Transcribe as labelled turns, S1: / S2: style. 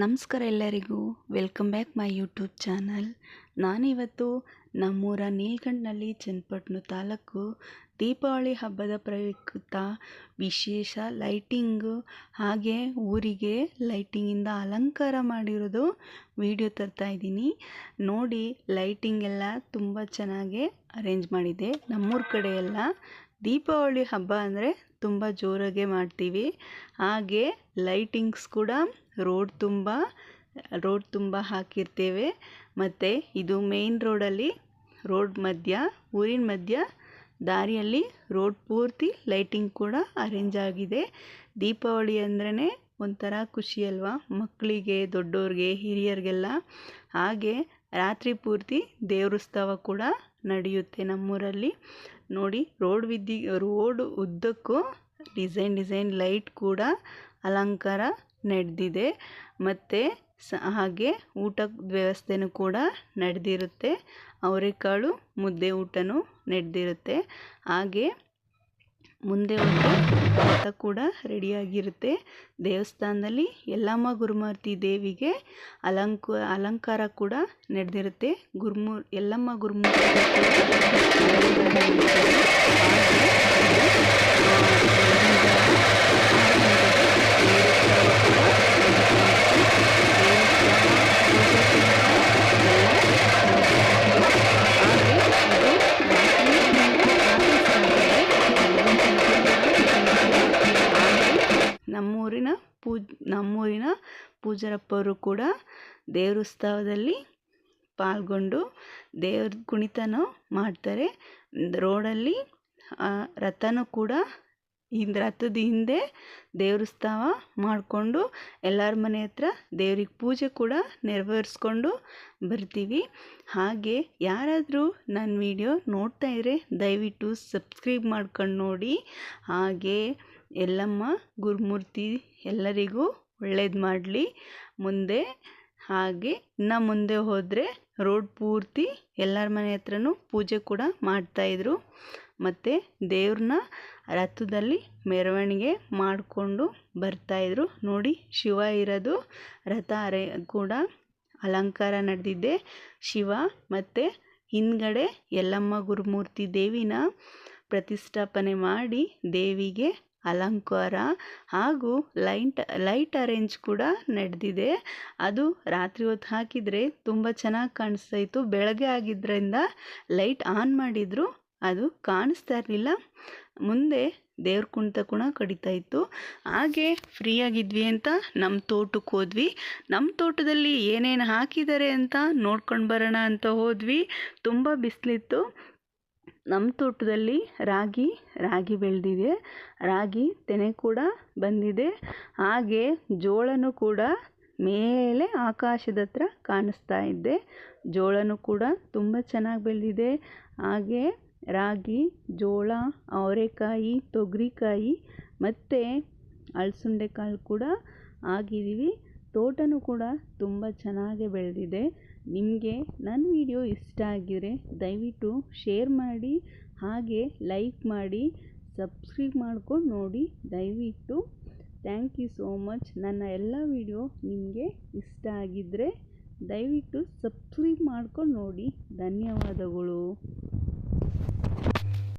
S1: ನಮಸ್ಕಾರ ಎಲ್ಲರಿಗೂ. Welcome back my YouTube channel ನಾನಿವತ್ತು ನಮ್ಮೂರ ನೀಲ್ಕಂಡ್ನಲ್ಲಿ ಚನ್ನಪಟ್ಟಣ ತಾಲೂಕು ದೀಪಾವಳಿ ಹಬ್ಬದ ಪ್ರಯುಕ್ತ ವಿಶೇಷ ಲೈಟಿಂಗು ಹಾಗೆ ಊರಿಗೆ ಲೈಟಿಂಗಿಂದ ಅಲಂಕಾರ ಮಾಡಿರೋದು ವಿಡಿಯೋ ತರ್ತಾ ಇದ್ದೀನಿ. ನೋಡಿ ಲೈಟಿಂಗ್ ಎಲ್ಲ ತುಂಬ ಚೆನ್ನಾಗಿ ಅರೇಂಜ್ ಮಾಡಿದೆ. ನಮ್ಮೂರ ಕಡೆ ಎಲ್ಲ ದೀಪಾವಳಿ ಹಬ್ಬ ಅಂದರೆ ತುಂಬ ಜೋರಾಗೆ ಮಾಡ್ತೀವಿ. ಹಾಗೆ ಲೈಟಿಂಗ್ಸ್ ಕೂಡ ರೋಡ್ ತುಂಬ ರೋಡ್ ತುಂಬ ಹಾಕಿರ್ತೇವೆ. ಮತ್ತು ಇದು ಮೇನ್ ರೋಡಲ್ಲಿ ರೋಡ್ ಮಧ್ಯ, ಊರಿನ ಮಧ್ಯ ದಾರಿಯಲ್ಲಿ ರೋಡ್ ಪೂರ್ತಿ ಲೈಟಿಂಗ್ ಕೂಡ ಅರೇಂಜ್ ಆಗಿದೆ. ದೀಪಾವಳಿ ಅಂದ್ರೇ ಒಂಥರ ಖುಷಿ ಅಲ್ವಾ? ಮಕ್ಕಳಿಗೆ ದೊಡ್ಡೋರಿಗೆ, ಹಿರಿಯರಿಗೆಲ್ಲ. ಹಾಗೆ ರಾತ್ರಿ ಪೂರ್ತಿ ದೇವ್ರೋತ್ಸವ ಕೂಡ ನಡೆಯುತ್ತೆ ನಮ್ಮೂರಲ್ಲಿ. ನೋಡಿ, ರೋಡ್ ವಿದ್ಯೆ, ರೋಡ್ ಉದ್ದಕ್ಕೂ ಡಿಸೈನ್ ಡಿಸೈನ್ ಲೈಟ್ ಕೂಡ ಅಲಂಕಾರ ನಡೆದಿದೆ. ಮತ್ತು ಸ, ಹಾಗೆ ಊಟದ ವ್ಯವಸ್ಥೆನೂ ಕೂಡ ನಡೆದಿರುತ್ತೆ. ಅವರೆಕಾಳು ಮುದ್ದೆ ಊಟನೂ ನಡೆದಿರುತ್ತೆ. ಹಾಗೆ ಮುಂದೆ ಒಂದು ರಥ ಕೂಡ ರೆಡಿಯಾಗಿರುತ್ತೆ. ದೇವಸ್ಥಾನದಲ್ಲಿ ಯಲ್ಲಮ್ಮ ಗುರುಮೂರ್ತಿ ದೇವಿಗೆ ಅಲಂಕ, ಅಲಂಕಾರ ಕೂಡ ನಡೆದಿರುತ್ತೆ. ಗುರುಮೂ, ಯಲ್ಲಮ್ಮ ಗುರುಮೂರ್ತಿ ನಮ್ಮೂರಿನ ಪೂಜ್ ನಮ್ಮೂರಿನ ಪೂಜಾರಪ್ಪವರು ಕೂಡ ದೇವ್ರೋತ್ಸವದಲ್ಲಿ ಪಾಲ್ಗೊಂಡು ದೇವ್ರ ಕುಣಿತನೂ ಮಾಡ್ತಾರೆ. ರೋಡಲ್ಲಿ ರಥನೂ ಕೂಡ ಹಿಂದೆ ರಥದ ಹಿಂದೆ ದೇವ್ರೋತ್ಸವ ಮಾಡಿಕೊಂಡು ಎಲ್ಲರ ಮನೆ ಹತ್ರ ದೇವ್ರಿಗೆ ಪೂಜೆ ಕೂಡ ನೆರವೇರಿಸ್ಕೊಂಡು ಬರ್ತೀವಿ. ಹಾಗೆ ಯಾರಾದರೂ ನನ್ನ ವಿಡಿಯೋ ನೋಡ್ತಾ ಇದ್ದರೆ ದಯವಿಟ್ಟು ಸಬ್ಸ್ಕ್ರೈಬ್ ಮಾಡ್ಕೊಂಡು ನೋಡಿ. ಹಾಗೆ ಎಲ್ಲಮ್ಮ, ಗುರುಮೂರ್ತಿ ಎಲ್ಲರಿಗೂ ಒಳ್ಳೇದು ಮಾಡಲಿ. ಮುಂದೆ ಹಾಗೆ ಇನ್ನು ಮುಂದೆ ಹೋದರೆ ರೋಡ್ ಪೂರ್ತಿ ಎಲ್ಲರ ಮನೆ ಹತ್ರನೂ ಪೂಜೆ ಕೂಡ ಮಾಡ್ತಾಯಿದ್ರು ಮತ್ತು ದೇವ್ರನ್ನ ರಥದಲ್ಲಿ ಮೆರವಣಿಗೆ ಮಾಡಿಕೊಂಡು ಬರ್ತಾಯಿದ್ರು ನೋಡಿ, ಶಿವ ಇರೋದು ರಥ ಅರೆ ಕೂಡ ಅಲಂಕಾರ ನಡೆದಿದೆ. ಶಿವ ಮತ್ತು ಹಿಂದ್ಗಡೆ ಯಲ್ಲಮ್ಮ ಗುರುಮೂರ್ತಿ ದೇವಿನ ಪ್ರತಿಷ್ಠಾಪನೆ ಮಾಡಿ ದೇವಿಗೆ ಅಲಂಕಾರ ಹಾಗೂ ಲೈಟ್ ಲೈಟ್ ಅರೇಂಜ್ ಕೂಡ ನಡೆದಿದೆ. ಅದು ರಾತ್ರಿ ಹೊತ್ತು ಹಾಕಿದರೆ ತುಂಬ ಚೆನ್ನಾಗಿ ಕಾಣಿಸ್ತಾಯಿತ್ತು ಬೆಳಗ್ಗೆ ಆಗಿದ್ದರಿಂದ ಲೈಟ್ ಆನ್ ಮಾಡಿದ್ರು. ಅದು ಕಾಣಿಸ್ತಾ ಇರಲಿಲ್ಲ. ಮುಂದೆ ದೇವ್ರ ಕುಣಿತ ಕೂಡ ಕಡಿತಾ ಇತ್ತು. ಹಾಗೆ ಫ್ರೀಯಾಗಿದ್ವಿ ಅಂತ ನಮ್ಮ ತೋಟಕ್ಕೆ ಹೋದ್ವಿ. ನಮ್ಮ ತೋಟದಲ್ಲಿ ಏನೇನು ಹಾಕಿದ್ದಾರೆ ಅಂತ ನೋಡ್ಕೊಂಡು ಬರೋಣ ಅಂತ ಹೋದ್ವಿ. ತುಂಬ ಬಿಸಿಲಿತ್ತು. ನಮ್ಮ ತೋಟದಲ್ಲಿ ರಾಗಿ ರಾಗಿ ಬೆಳೆದಿದೆ. ರಾಗಿ ತೆನೆ ಕೂಡ ಬಂದಿದೆ. ಹಾಗೆ ಜೋಳನೂ ಕೂಡ ಮೇಲೆ ಆಕಾಶದ ಹತ್ರ ಕಾಣಿಸ್ತಾ ಇದ್ದೆ. ಜೋಳನೂ ಕೂಡ ತುಂಬ ಚೆನ್ನಾಗಿ ಬೆಳೆದಿದೆ. ಹಾಗೆ ರಾಗಿ, ಜೋಳ, ಅವರೆಕಾಯಿ, ತೊಗರಿಕಾಯಿ ಮತ್ತು ಅಲಸಂದೆ ಕಾಳು ಕೂಡ ಹಾಕಿದ್ದೀವಿ ತೋಟನೂ ಕೂಡ ತುಂಬ ಚೆನ್ನಾಗಿ ಬೆಳೆದಿದೆ. ನಿಮಗೆ ನನ್ನ ವಿಡಿಯೋ ಇಷ್ಟ ಆಗಿದ್ದರೆ ದಯವಿಟ್ಟು ಶೇರ್ ಮಾಡಿ, ಹಾಗೆ ಲೈಕ್ ಮಾಡಿ, ಸಬ್ಸ್ಕ್ರೈಬ್ ಮಾಡ್ಕೊಂಡು ನೋಡಿ ದಯವಿಟ್ಟು. Thank you so much. ನನ್ನ ಎಲ್ಲ ವಿಡಿಯೋ ನಿಮಗೆ ಇಷ್ಟ ಆಗಿದ್ದರೆ ದಯವಿಟ್ಟು ಸಬ್ಸ್ಕ್ರೈಬ್ ಮಾಡ್ಕೊಂಡು ನೋಡಿ. ಧನ್ಯವಾದಗಳು.